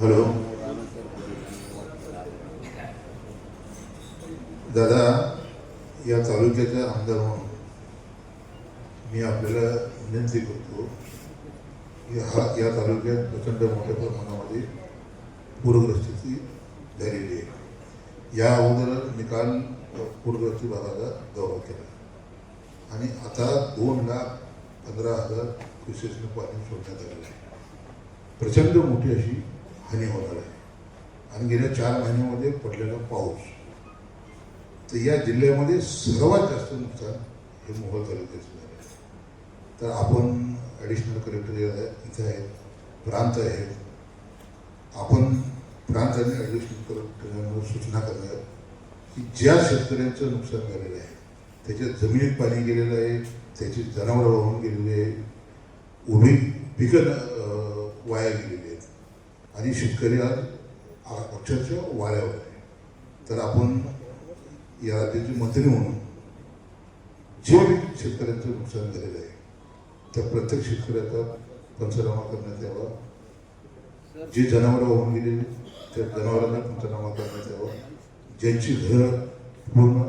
Hello. दादा या तालुक्याचा आमदार म्हणून मी आपल्याला विनंती करतो की हा या तालुक्यात प्रचंड मोठ्या प्रमाणामध्ये पूरग्रस्तीची झालेली आहे. या अगोदर निकाल पूरग्रस्ती भागाचा दौरा केला. आणि आता दोन लाख पंधरा हजार क्युसेसनं पाणी सोडण्यात आलेलं आहे. प्रचंड मोठी अशी हानी होणार आहे. आणि गेल्या चार महिन्यामध्ये पडलेला पाऊस. तर या जिल्ह्यामध्ये सर्वात जास्त नुकसान हे मोहोळ तालुक्याचं झालं आहे. तर आपण ॲडिशनल कलेक्टर इथे आहेत प्रांत आहेत. आपण प्रांत आणि ॲडिशनल कलेक्टरांवर सूचना करणार की ज्या शेतकऱ्यांचं नुकसान झालेलं आहे त्याच्या जमिनीत पाणी गेलेलं आहे त्याची जनावरं वाहून गेलेली आहे उभी पिकं वाया गेलेली आहे आणि शेतकरी आज अक्षरशः वाऱ्यावर आहे तर आपण या राज्याचे मंत्री म्हणून जे शेतकऱ्यांचं नुकसान झालेलं आहे त्या प्रत्येक शेतकऱ्याचा पंचनामा करण्यात यावा. जे जनावरं वाहून गेलेली त्या जनावरांना पंचनामा करण्यात यावा. ज्यांची घरं पूर्ण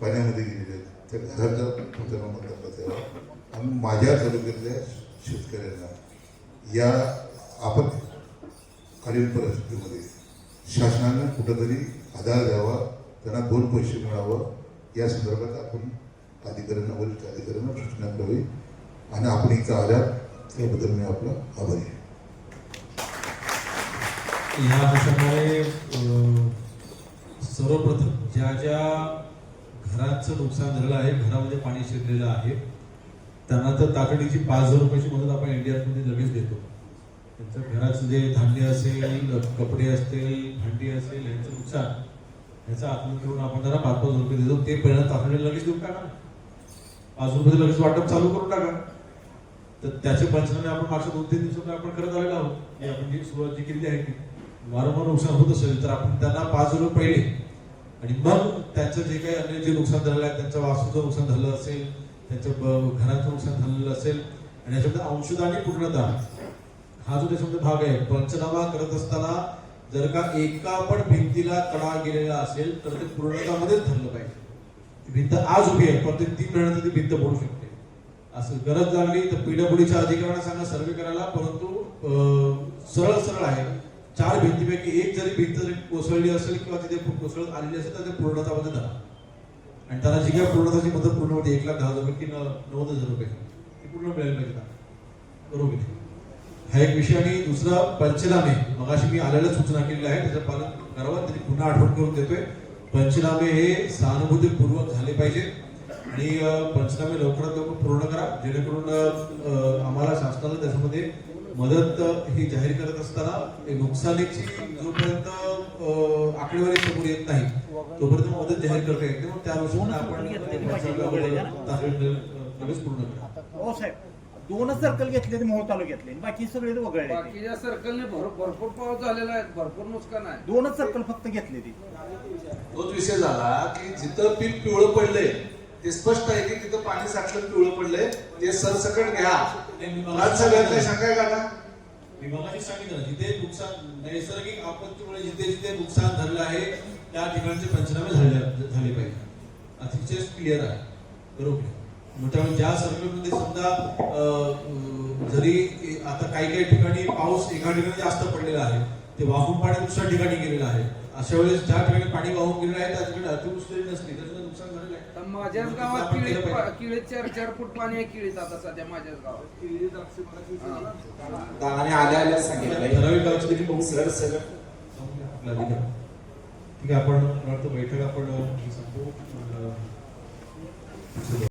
पाण्यामध्ये गेलेली आहेत त्या घराचा पंचनामा करण्यात यावा. आणि माझ्या तालुक्यातल्या शेतकऱ्यांना या खालील परिस्थितीमध्ये शासनानं कुठंतरी आधार द्यावा त्यांना दोन पैसे मिळावं या संदर्भात आपण अधिकाऱ्यांना वरिष्ठ अधिकाऱ्यांना सूचना करावी आणि आपण इथं आल्या त्याबद्दल मी आपला आभारी आहे. या प्रसंगाने सर्वप्रथम ज्या ज्या घरांचं नुकसान झालेलं आहे घरामध्ये पाणी शिरलेलं आहे त्यांना तर तातडीची पाच हजार रुपयाची मदत आपण इंडियामध्ये लगेच देतो. त्यांचं घराचं जे धान्य असेल कपडे असतील भांडी असेल यांचं नुकसान. ह्याचा आत्म करून आपण त्यांना पाच पाच रुपये देतो. ते पहिल्यांदा तातडीने लगेच देऊन टाका पाच रुपये लगेच वाटप चालू करून टाका. तर त्याचे पंचनामे आपण मागच्या दोन तीन दिवसात आपण करत आलेलो आहोत. आपण जी सुरुवात जी केली आहे की वारंवार नुकसान होत असेल तर आपण त्यांना पाच रुपये पहिले. आणि मग त्यांचं जे काही अन्य जे नुकसान झालेलं आहे त्यांचं वास्तूचं नुकसान झालं असेल त्यांचं घराचं नुकसान झालेलं असेल आणि याच्यामध्ये अंशतः आणि पूर्णतः हा जो त्याच्यामध्ये भाग आहे. पंचनामा करत असताना जर का एका पण भिंतीला कडा गेलेला असेल तर ते पूर्णतामध्येच धरलं पाहिजे. भिंत आज उभी आहे पण ते तीन महिन्यात ती भिंत पडू शकते. असं गरज लागली तर पीडब्ल्यूडीच्या अधिकाऱ्यांना सांगा सर्वे करायला. परंतु सरळ सरळ आहे. चार भिंतीपैकी एक जरी भिंत जरी कोसळली असेल किंवा तिथे कोसळत आलेली असेल तर ते पूर्णतामध्ये धरा. आणि त्यांना जी काय पूर्णताची मदत पूर्ण होती एक लाख दहा हजार रुपये की नव्वद हजार रुपये ती पूर्ण मिळायला पाहिजे. बरोबर आहे. हा एक विषय आणि दुसरा पंचनामे. मगाशी मी आलेल्या सूचना केलेल्या आहे त्याचं पालन करावं त्याची पुन्हा आठवण करून देतोय. पंचनामे हे सहानुभूतीपूर्वक झाले पाहिजे. आणि पंचनामे लवकरात लवकर पूर्ण करा. जेणेकरून आम्हाला शासनाला त्याच्यामध्ये मदत ही जाहीर करत असताना हे नुकसानीची जोपर्यंत आकडेवारी समोर येत नाही तोपर्यंत मदत जाहीर करता येत. नाही मग त्या अनुषंगाने आपण पूर्ण करा. हो साहेब. दोनच सर्कल घेतले ते मोहोळ तालुक्यातले बाकी सगळे वगळले बाकीच्या सर्कलने भर- भरपूर पाऊस झालेला आहे भरपूर नुकसान आहे. दोनच सर्कल फक्त घेतले ते. तोच विषय झाला की जिथं पीक पिवळं पडलंय ते स्पष्ट आहे की तिथं पाणी साठलं पिवळं पडलंय ते सरसकट घ्या. आज सगळ्यातल्या शंका मी मगाशी सांगितलं जिथे नुकसान नैसर्गिक आपत्तीमुळे जिथे जिथे नुकसान झालेलं आहे त्या ठिकाणचे पंचनामे झाले झाले पाहिजे. अतिशय क्लिअर आहे. बरोबर. आहे. मग त्यामुळे ज्या सर्कलमध्ये समजा जरी आता काही काही ठिकाणी पाऊस एका ठिकाणी जास्त पडलेला आहे ते वाहून पाणी दुसऱ्या ठिकाणी गेलेलं आहे अशा वेळेस ज्या ठिकाणी पाणी वाहून गेलेलं आहे त्या ठिकाणी अतिवृष्टी नसली तर नुकसान झालेलं आहे माझ्याच गावात किळीत पाहिजे. किळीत चार चार फूट पाणी आहे किळीत आता सध्या माझ्याच गावात. आणि आल्या आल्या सांगितलंय ठराविक गावची देखील बघू सर सर ठीक आहे आपण मला वाटतं बैठक आपण